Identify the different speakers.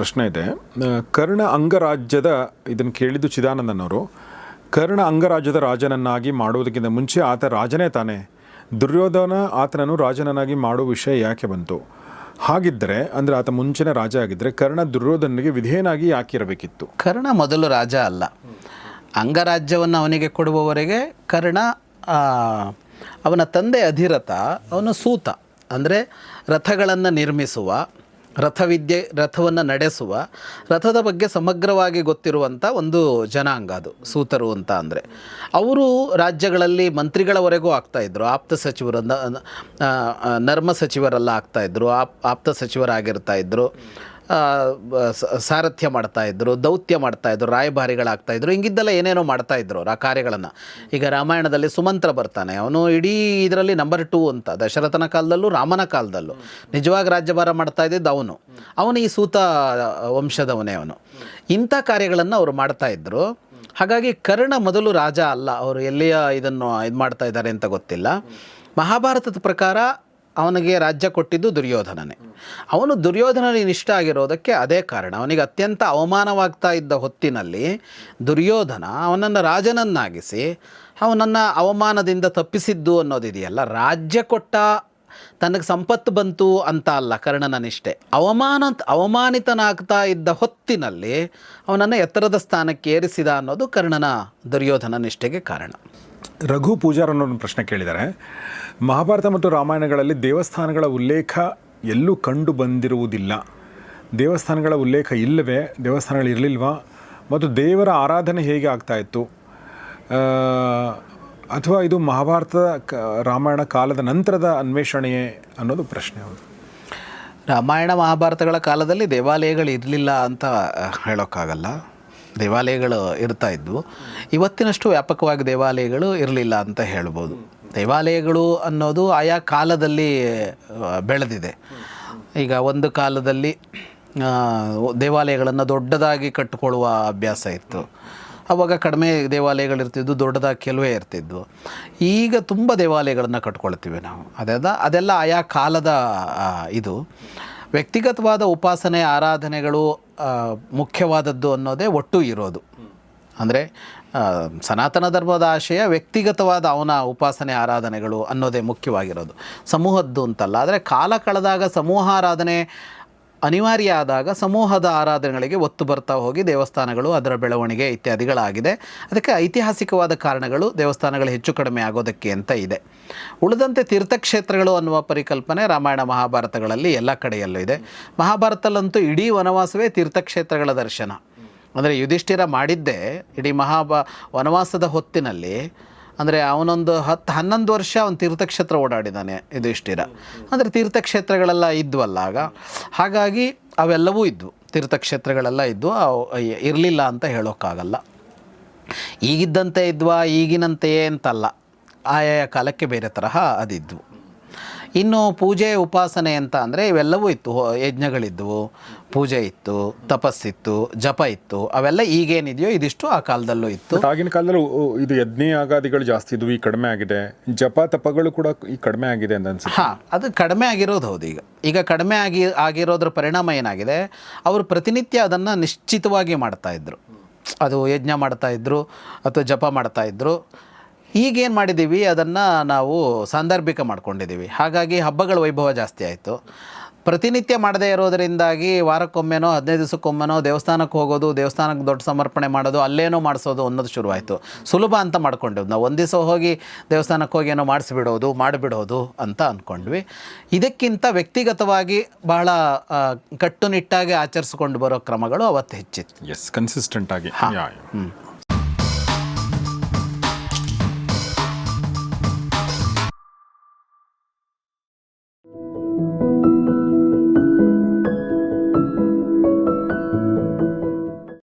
Speaker 1: ಪ್ರಶ್ನೆ ಇದೆ. ಕರ್ಣ ಅಂಗರಾಜ್ಯದ ಇದನ್ನು ಕೇಳಿದ್ದು ಚಿದಾನಂದನವರು. ಕರ್ಣ ಅಂಗರಾಜ್ಯದ ರಾಜನನ್ನಾಗಿ ಮಾಡುವುದಕ್ಕಿಂತ ಮುಂಚೆ ಆತ ರಾಜನೇ ತಾನೇ. ದುರ್ಯೋಧನ ಆತನನ್ನು ರಾಜನನ್ನಾಗಿ ಮಾಡುವ ವಿಷಯ ಯಾಕೆ ಬಂತು? ಹಾಗಿದ್ದರೆ ಅಂದರೆ ಆತ ಮುಂಚಿನ ರಾಜ ಆಗಿದ್ದರೆ ಕರ್ಣ ದುರ್ಯೋಧನಿಗೆ ವಿಧೇಯನಾಗಿ ಯಾಕಿರಬೇಕಿತ್ತು?
Speaker 2: ಕರ್ಣ ಮೊದಲು ರಾಜ ಅಲ್ಲ. ಅಂಗರಾಜ್ಯವನ್ನು ಅವನಿಗೆ ಕೊಡುವವರೆಗೆ ಕರ್ಣ ಅವನ ತಂದೆ ಅಧಿರಥ, ಅವನು ಸೂತ. ಅಂದರೆ ರಥಗಳನ್ನು ನಿರ್ಮಿಸುವ ರಥವಿದ್ಯೆ ರಥವನ್ನು ನಡೆಸುವ ರಥದ ಬಗ್ಗೆ ಸಮಗ್ರವಾಗಿ ಗೊತ್ತಿರುವಂಥ ಒಂದು ಜನಾಂಗ ಅದು ಸೂತರು ಅಂತ ಅಂದರೆ. ಅವರು ರಾಜ್ಯಗಳಲ್ಲಿ ಮಂತ್ರಿಗಳವರೆಗೂ ಆಗ್ತಾಯಿದ್ರು ಆಪ್ತ ಸಚಿವರು ನರ್ಮ ಸಚಿವರೆಲ್ಲ ಆಗ್ತಾಯಿದ್ರು ಆಪ್ ಆಪ್ತ ಸಚಿವರಾಗಿರ್ತಾ ಇದ್ರು. ಆ, ಬ- ಸ- ಸಾರಥ್ಯ ಮಾಡ್ತಾ ಇದ್ರು, ದೌತ್ಯ ಮಾಡ್ತಾ ಇದ್ರು, ರಾಯಭಾರಿಗಳಾಗ್ತಾ ಇದ್ರು, ಹಿಂಗಿದ್ದೆಲ್ಲ ಏನೇನೋ ಮಾಡ್ತಾ ಇದ್ರು ಆ ಕಾರ್ಯಗಳನ್ನು. ಈಗ ರಾಮಾಯಣದಲ್ಲಿ ಸುಮಂತ್ರ ಬರ್ತಾನೆ. ಅವನು ಇಡೀ ಇದರಲ್ಲಿ ನಂಬರ್ ಟೂ ಅಂತ, ದಶರಥನ ಕಾಲದಲ್ಲೂ ರಾಮನ ಕಾಲದಲ್ಲೂ. ನಿಜವಾಗಿ ರಾಜ್ಯಭಾರ ಮಾಡ್ತಾ ಇದ್ದಿದ್ದು ಅವನು. ಅವನು ಈ ಸೂತ ವಂಶದವನೇ ಅವನು. ಇಂಥ ಕಾರ್ಯಗಳನ್ನು ಅವರು ಮಾಡ್ತಾ ಇದ್ರು. ಹಾಗಾಗಿ ಕರ್ಣ ಮೊದಲು ರಾಜ ಅಲ್ಲ, ಅವರು ಎಲ್ಲಿಯ ಇದನ್ನು ಇದು ಮಾಡ್ತಾ ಇದ್ದಾರೆ ಅಂತ ಗೊತ್ತಿಲ್ಲ. ಮಹಾಭಾರತದ ಪ್ರಕಾರ ಅವನಿಗೆ ರಾಜ್ಯ ಕೊಟ್ಟಿದ್ದು ದುರ್ಯೋಧನನೇ. ಅವನು ದುರ್ಯೋಧನನಿಗೆ ಇಷ್ಟ ಆಗಿರೋದಕ್ಕೆ ಅದೇ ಕಾರಣ. ಅವನಿಗೆ ಅತ್ಯಂತ ಅವಮಾನವಾಗ್ತಾ ಇದ್ದ ಹೊತ್ತಿನಲ್ಲಿ ದುರ್ಯೋಧನ ಅವನನ್ನು ರಾಜನನ್ನಾಗಿಸಿ ಅವನನ್ನು ಅವಮಾನದಿಂದ ತಪ್ಪಿಸಿದ್ದು ಅನ್ನೋದಿದೆಯಲ್ಲ ರಾಜ್ಯ ಕೊಟ್ಟ ತನಗೆ ಸಂಪತ್ತು ಬಂತು ಅಂತ ಅಲ್ಲ ಕರ್ಣನ ನಿಷ್ಠೆ. ಅವಮಾನ, ಅವಮಾನಿತನಾಗ್ತಾ ಇದ್ದ ಹೊತ್ತಿನಲ್ಲಿ ಅವನನ್ನು ಎತ್ತರದ ಸ್ಥಾನಕ್ಕೆ ಏರಿಸಿದ ಅನ್ನೋದು ಕರ್ಣನ ದುರ್ಯೋಧನ ನಿಷ್ಠೆಗೆ ಕಾರಣ.
Speaker 1: ರಘು ಪೂಜಾರ್ ಅನ್ನೋ ಪ್ರಶ್ನೆ ಕೇಳಿದ್ದಾರೆ. ಮಹಾಭಾರತ ಮತ್ತು ರಾಮಾಯಣಗಳಲ್ಲಿ ದೇವಸ್ಥಾನಗಳ ಉಲ್ಲೇಖ ಎಲ್ಲೂ ಕಂಡು ಬಂದಿರುವುದಿಲ್ಲ. ದೇವಸ್ಥಾನಗಳ ಉಲ್ಲೇಖ ಇಲ್ಲವೇ? ದೇವಸ್ಥಾನಗಳು ಇರಲಿಲ್ವಾ? ಮತ್ತು ದೇವರ ಆರಾಧನೆ ಹೇಗೆ ಆಗ್ತಾ ಇತ್ತು? ಅಥವಾ ಇದು ಮಹಾಭಾರತ ರಾಮಾಯಣ ಕಾಲದ ನಂತರದ ಅನ್ವೇಷಣೆಯೇ ಅನ್ನೋದು ಪ್ರಶ್ನೆ ಹೌದು
Speaker 2: ರಾಮಾಯಣ ಮಹಾಭಾರತಗಳ ಕಾಲದಲ್ಲಿ ದೇವಾಲಯಗಳು ಇರಲಿಲ್ಲ ಅಂತ ಹೇಳೋಕ್ಕಾಗಲ್ಲ. ದೇವಾಲಯಗಳು ಇರ್ತಾ ಇದ್ವು. ಇವತ್ತಿನಷ್ಟು ವ್ಯಾಪಕವಾಗಿ ದೇವಾಲಯಗಳು ಇರಲಿಲ್ಲ ಅಂತ ಹೇಳ್ಬೋದು. ದೇವಾಲಯಗಳು ಅನ್ನೋದು ಆಯಾ ಕಾಲದಲ್ಲಿ ಬೆಳೆದಿದೆ. ಈಗ ಒಂದು ಕಾಲದಲ್ಲಿ ದೇವಾಲಯಗಳನ್ನು ದೊಡ್ಡದಾಗಿ ಕಟ್ಟಿಕೊಳ್ಳುವ ಅಭ್ಯಾಸ ಇತ್ತು. ಅವಾಗ ಕಡಿಮೆ ದೇವಾಲಯಗಳಿರ್ತಿದ್ವು ದೊಡ್ಡದಾಗಿ ಕೆಲವೇ ಇರ್ತಿದ್ವು. ಈಗ ತುಂಬ ದೇವಾಲಯಗಳನ್ನು ಕಟ್ಕೊಳ್ತೀವಿ ನಾವು. ಅದೆಲ್ಲ ಅದೆಲ್ಲ ಆಯಾ ಕಾಲದ ಇದು. ವ್ಯಕ್ತಿಗತವಾದ ಉಪಾಸನೆ, ಆರಾಧನೆಗಳು ಮುಖ್ಯವಾದದ್ದು ಅನ್ನೋದೇ ಒಟ್ಟು ಇರೋದು. ಅಂದರೆ ಸನಾತನ ಧರ್ಮದ ಆಶಯ ವ್ಯಕ್ತಿಗತವಾದ ಅವನ ಉಪಾಸನೆ, ಆರಾಧನೆಗಳು ಅನ್ನೋದೇ ಮುಖ್ಯವಾಗಿರೋದು. ಸಮೂಹದ್ದು ಅಂತಲ್ಲ, ಆದರೆ ಕಾಲ ಕಳೆದಾಗ ಸಮೂಹ ಆರಾಧನೆ ಅನಿವಾರ್ಯ ಆದಾಗ ಸಮೂಹದ ಆರಾಧನೆಗಳಿಗೆ ಒತ್ತು ಬರ್ತಾ ಹೋಗಿ ದೇವಸ್ಥಾನಗಳು ಅದರ ಬೆಳವಣಿಗೆ ಇತ್ಯಾದಿಗಳಾಗಿದೆ. ಅದಕ್ಕೆ ಐತಿಹಾಸಿಕವಾದ ಕಾರಣಗಳು ದೇವಸ್ಥಾನಗಳು ಹೆಚ್ಚು ಕಡಿಮೆ ಆಗೋದಕ್ಕೆ ಅಂತ ಇದೆ. ಉಳಿದಂತೆ ತೀರ್ಥಕ್ಷೇತ್ರಗಳು ಅನ್ನುವ ಪರಿಕಲ್ಪನೆ ರಾಮಾಯಣ ಮಹಾಭಾರತಗಳಲ್ಲಿ ಎಲ್ಲ ಕಡೆಯಲ್ಲೂ ಇದೆ. ಮಹಾಭಾರತಲ್ಲಂತೂ ಇಡೀ ವನವಾಸವೇ ತೀರ್ಥಕ್ಷೇತ್ರಗಳ ದರ್ಶನ. ಅಂದರೆ ಯುಧಿಷ್ಠಿರ ಮಾಡಿದ್ದೇ ಇಡೀ ಮಹಾಭಾ, ವನವಾಸದ ಹೊತ್ತಿನಲ್ಲಿ ಅಂದರೆ ಅವನೊಂದು ಹತ್ತು ಹನ್ನೊಂದು ವರ್ಷ ಅವನು ತೀರ್ಥಕ್ಷೇತ್ರ ಓಡಾಡಿದ್ದಾನೆ ಯುಧಿಷ್ಠಿರ ಅಂದರೆ ತೀರ್ಥಕ್ಷೇತ್ರಗಳೆಲ್ಲ ಇದ್ವಲ್ಲ ಆಗ. ಹಾಗಾಗಿ ಅವೆಲ್ಲವೂ ಇದ್ವು. ತೀರ್ಥಕ್ಷೇತ್ರಗಳೆಲ್ಲ ಇದ್ವು. ಇರಲಿಲ್ಲ ಅಂತ ಹೇಳೋಕ್ಕಾಗಲ್ಲ. ಈಗಿದ್ದಂತೆ ಇದ್ವಾ, ಈಗಿನಂತೆಯೇ ಅಂತಲ್ಲ. ಆಯಾಯ ಕಾಲಕ್ಕೆ ಬೇರೆ ತರಹ ಅದಿದ್ವು. ಇನ್ನು ಪೂಜೆ ಉಪಾಸನೆ ಅಂತ ಅಂದರೆ ಇವೆಲ್ಲವೂ ಇತ್ತು. ಯಜ್ಞಗಳಿದ್ದವು ಪೂಜೆ ಇತ್ತು ತಪಸ್ಸಿತ್ತು ಜಪ ಇತ್ತು. ಅವೆಲ್ಲ ಈಗೇನಿದೆಯೋ ಇದಿಷ್ಟು ಆ ಕಾಲದಲ್ಲೂ ಇತ್ತು.
Speaker 1: ಆಗಿನ ಕಾಲದಲ್ಲಿ ಇದು ಯಜ್ಞ ಆಗಾದಿಗಳು ಜಾಸ್ತಿ ಇದ್ವು ಈ ಕಡಿಮೆ ಆಗಿದೆ. ಜಪ ತಪಗಳು ಕೂಡ ಈ ಕಡಿಮೆ ಆಗಿದೆ ಅಂತ ಅನ್ಸುತ್ತೆ.
Speaker 2: ಹಾಂ ಅದು ಕಡಿಮೆ ಆಗಿರೋದು ಹೌದು ಈಗ. ಈಗ ಕಡಿಮೆ ಆಗಿ ಆಗಿರೋದ್ರ ಪರಿಣಾಮ ಏನಾಗಿದೆ? ಅವರು ಪ್ರತಿನಿತ್ಯ ಅದನ್ನು ನಿಶ್ಚಿತವಾಗಿ ಮಾಡ್ತಾಯಿದ್ರು ಅದು ಯಜ್ಞ ಮಾಡ್ತಾ ಇದ್ರು ಅಥವಾ ಜಪ ಮಾಡ್ತಾಯಿದ್ರು ಈಗೇನು ಮಾಡಿದ್ದೀವಿ? ಅದನ್ನು ನಾವು ಸಾಂದರ್ಭಿಕ ಮಾಡ್ಕೊಂಡಿದ್ದೀವಿ. ಹಾಗಾಗಿ ಹಬ್ಬಗಳ ವೈಭವ ಜಾಸ್ತಿ ಆಯಿತು. ಪ್ರತಿನಿತ್ಯ ಮಾಡದೇ ಇರೋದರಿಂದಾಗಿ ವಾರಕ್ಕೊಮ್ಮೆನೋ ಹದಿನೈದು ದಿವಸಕ್ಕೊಮ್ಮೆನೋ ದೇವಸ್ಥಾನಕ್ಕೆ ಹೋಗೋದು ದೇವಸ್ಥಾನಕ್ಕೆ ದೊಡ್ಡ ಸಮರ್ಪಣೆ ಮಾಡೋದು ಅಲ್ಲೇನೋ ಮಾಡಿಸೋದು ಅನ್ನೋದು ಶುರುವಾಯಿತು. ಸುಲಭ ಅಂತ ಮಾಡ್ಕೊಂಡೆವು. ನಾವು ಒಂದು ದಿವಸ ಹೋಗಿ ದೇವಸ್ಥಾನಕ್ಕೆ ಹೋಗಿ ಏನೋ ಮಾಡಿಸ್ಬಿಡೋದು ಮಾಡಿಬಿಡೋದು ಅಂತ ಅಂದ್ಕೊಂಡ್ವಿ ಇದಕ್ಕಿಂತ ವ್ಯಕ್ತಿಗತವಾಗಿ ಬಹಳ ಕಟ್ಟುನಿಟ್ಟಾಗಿ ಆಚರಿಸ್ಕೊಂಡು ಬರೋ ಕ್ರಮಗಳು ಅವತ್ತು ಹೆಚ್ಚಿತ್ತು.
Speaker 1: ಎಸ್ ಕನ್ಸಿಸ್ಟೆಂಟ್ ಆಗಿ. ಹ್ಞೂ.